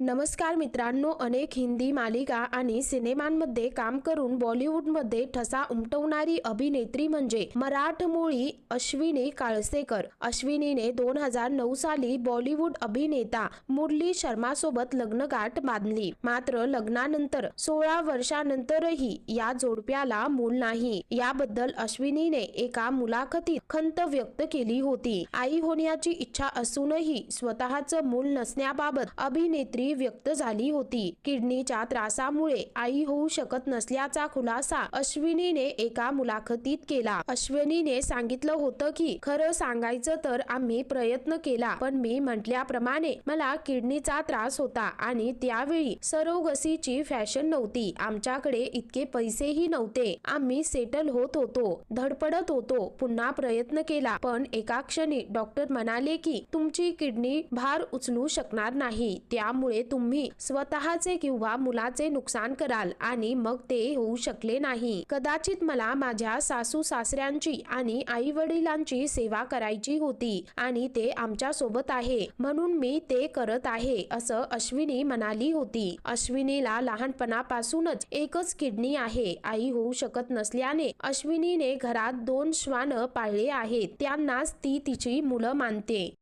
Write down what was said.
नमस्कार मित्रांनो अनेक हिंदी मालिका आणि सिनेमांमध्ये काम करून बॉलिवूडमध्ये ठसा उमटवणारी अभिनेत्री म्हणजे मराठमोळी अश्विनी काळसेकर. अश्विनीने दोन हजार नऊ साली बॉलिवूड अभिनेता मुरली शर्मा सोबत लग्नगाठ बांधली. मात्र लग्नानंतर सोळा वर्षानंतरही या जोडप्याला मूल नाही. याबद्दल अश्विनीने एका मुलाखतीत खंत व्यक्त केली होती. आई होण्याची इच्छा असूनही स्वतःचं मूल नसण्याबाबत अभिनेत्री व्यक्त झाली होती. किडनीच्या त्रासामुळे आई होऊ शकत नसल्याचा खुलासा अश्विनीने एका मुलाखतीत केला. अश्विनीने सांगितलं होतं की खरं सांगायचं तर आम्ही प्रयत्न केला पण मी म्हटल्याप्रमाणे मला किडनीचा त्रास होता आणि त्यावेळी सरोगसीची फॅशन नव्हती. आमच्याकडे इतके पैसेही नव्हते. आम्ही सेटल होत होतो धडपडत होतो पुन्हा प्रयत्न केला पण एका क्षणी डॉक्टर म्हणाले की तुमची किडनी भार उचलू शकणार नाही. त्यामुळे त्यामुळे तुम्ही स्वतःचे किंवा मुलाचे नुकसान कराल आणि मग ते होऊ शकले नाही. कदाचित मला माझ्या सासू सासऱ्यांची आणि आई वडिलांची सेवा करायची होती आणि ते आमच्यासोबत आहे. म्हणून मी ते करत आहे असं अश्विनी म्हणाली होती. अश्विनीला लहानपणापासूनच एकच किडनी आहे. आई होऊ शकत नसल्याने अश्विनीने घरात दोन श्वान पाळले आहेत. त्यांनाच ती तिची मुलं मानते.